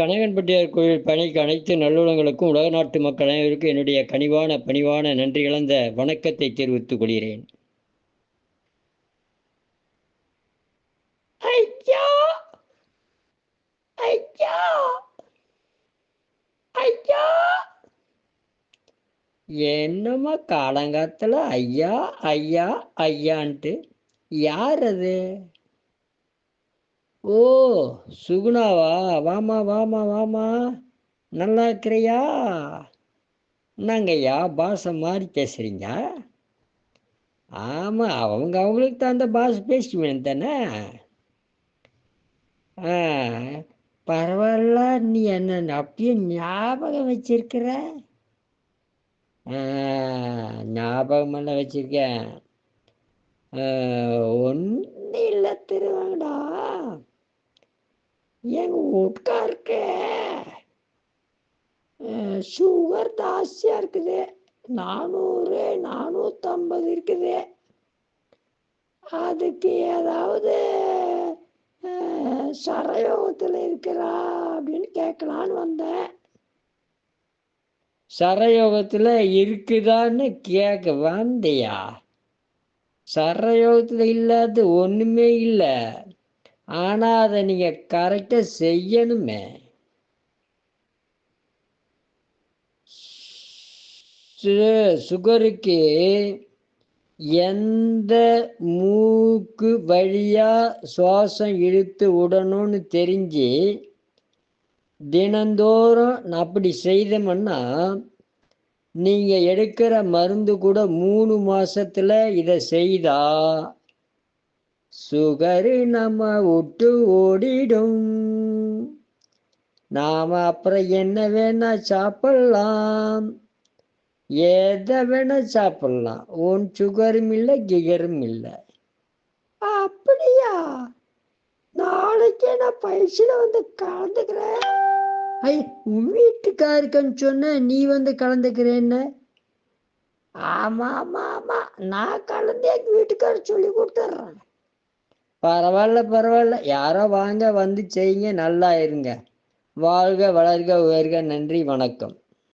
கனகன்பட்டியார் கோயில் பணிக்கு அனைத்து நல்லுள்ளங்களுக்கும் உலக நாட்டு மக்கள் அனைவருக்கும் என்னுடைய கனிவான பணிவான நன்றி கலந்த வணக்கத்தை தெரிவித்துக் கொள்கிறேன். ஐயா! ஐயா! என்னம்மா காலங்காத்தில்? ஐயா ஐயா ஐயான்ட்டு. யார் அது? ஓ சுகுணாவா? வாமா வாமா வாமா. நல்லா இருக்கிறியா என்னங்கய்யா பாஷை மாதிரி பேசுகிறீங்க ஆமாம் அவங்க அவங்களுக்கு தகுந்த பாஷை பேசுவேன் தானே. ஆ பரவாயில்ல நீ என்ன அப்படியே ஞாபகம் வச்சிருக்கிற? ஞாபகமெல்லாம் வச்சுருக்கேன். ஒன்றும் இல்லை திருவாங்கடா. என் வீட்டுக்காருக்கு சுகர் ஜாஸ்தியாக இருக்குது. நானூறு நானூற்றம்பது இருக்குது. அதுக்கு ஏதாவது சரயோகத்தில் இருக்கிறா அப்படின்னு கேட்கலான்னு வந்தேன். சரயோகத்தில் இருக்குதான்னு கேட்க வந்தியா? சரயோகத்தில் இல்லாத ஒன்றுமே இல்லை. ஆனால் அதை நீங்கள் கரெக்டாக செய்யணுமே. சு- சுகருக்கு எந்த மூக்கு வழியாக சுவாசம் இழுத்து விடணும்னு தெரிஞ்சு தினந்தோறும் நான் அப்படி செய்தோம்னா நீங்கள் எடுக்கிற மருந்து கூட மூணு மாதத்தில் இதை செய்தா சுகரு நம்ம விட்டு ஓடிடும். நாம அப்புறம் என்ன வேணா சாப்பிடலாம். எதை வேணா சாப்பிடலாம். உன் சுகரும் இல்லை கிகரும் இல்லை. அப்படியா? நாளைக்கே நான் பயிற்சியில் வந்து கலந்துக்கிறேன். ஐ உன் வீட்டுக்காருக்குன்னு சொன்ன நீ வந்து கலந்துக்கிறேன்னு. ஆமா ஆமா ஆமா. நான் கலந்து எங்க வீட்டுக்காரர் சொல்லி கொடுத்துட்றேன். பரவாயில்ல பரவாயில்ல. யாரோ வாங்க வந்து செய்யுங்க நல்லா இருங்க வாழ்க வளர்க உயர்க. நன்றி வணக்கம்.